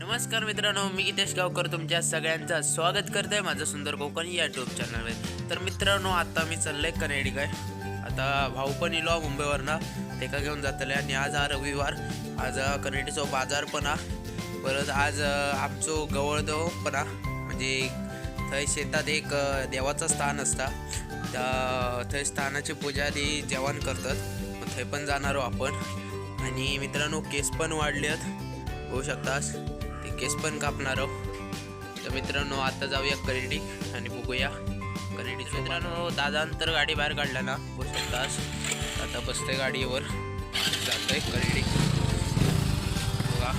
नमस्कार मित्रांनो मी हितेश गावकर तुमच्या सगळ्यांचं स्वागत करतोय माझं सुंदर कोकण या युट्यूब चॅनलवर तर मित्रांनो आता मी चाललंय कनेडी काय आता भाऊ पण इलो मुंबईवरनं. तेका घेऊन जातले आणि आज हा रविवार. आज कनेडीचो बाजार पण हा. परत आज आमचो गवळदो पण हा. म्हणजे थंय शेतात एक देवाचं स्थान असता. त्या थंय स्थानाची पूजा ती जेवण करतात. थंय पण जाणारो आपण. आणि मित्रांनो केस पण वाढले आहेत होऊ शकतास. ते केस पण कापणार तर मित्रांनो आता जाऊया करेडी आणि बघूया करेडी मित्रांनो दादानंतर गाडी बाहेर काढला ना होऊ शकतास. आता बसते गाडीवर. जातोय करेडी. बघा.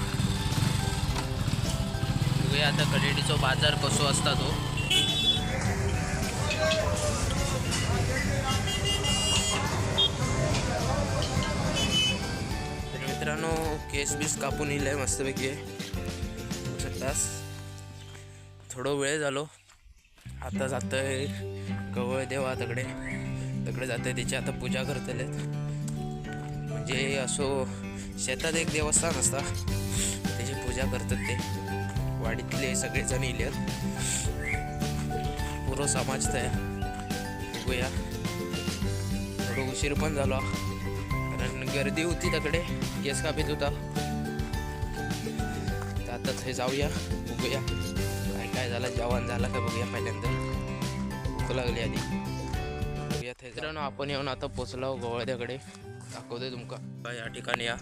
बघूया आता करेडीचा बाजार कसो असता तो. मित्रांनो केस बीस कापून येईल मस्तपैकी होऊ शकतास थोडं वेळ झालो आता जातं आहे कवळ देवा तकडे तकडे आहे त्याची आता पूजा करतले म्हणजे असो शेतात एक देवस्थान असता त्याची पूजा करतात ते वाडीतले सगळेजण येलेत पुरो समाज आहे बघूया थोडं उशीर पण झालो गर्दी होती तकडे. केस कापीत होता. तर आता हे जाऊया बघूया. काय काय झालं जेवण झालं का बघूया पहिल्यांदा. भूक लागली आधी. बघूया ते मित्रांनो आपण येऊन आता पोचलो गोवळद्याकडे दाखवतोय तुमका. या ठिकाणी या.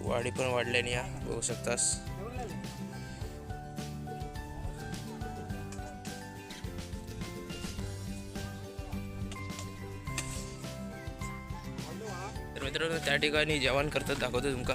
वाढी पण वाढल्याने या. बघू शकतास. तर मित्रांनो त्या ठिकाणी जेवण करतात दाखवतो तुमका.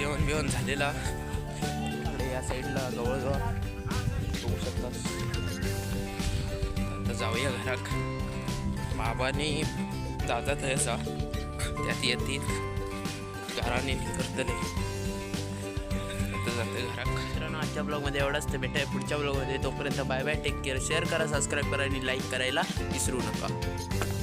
जेवण बिवण झालेला. इकडे या साईडला जवळजवळ बघू शकतास. आता जाऊया घराक बाबांनी दादा थंयसा त्यात येतील. घराने करतले आता जाते मित्रांनो आजच्या ब्लॉगमध्ये एवढाच. तर भेटाय पुढच्या ब्लॉगमध्ये तोपर्यंत bye bye take care share करा सबस्क्राईब करा आणि लाईक करायला विसरू नका.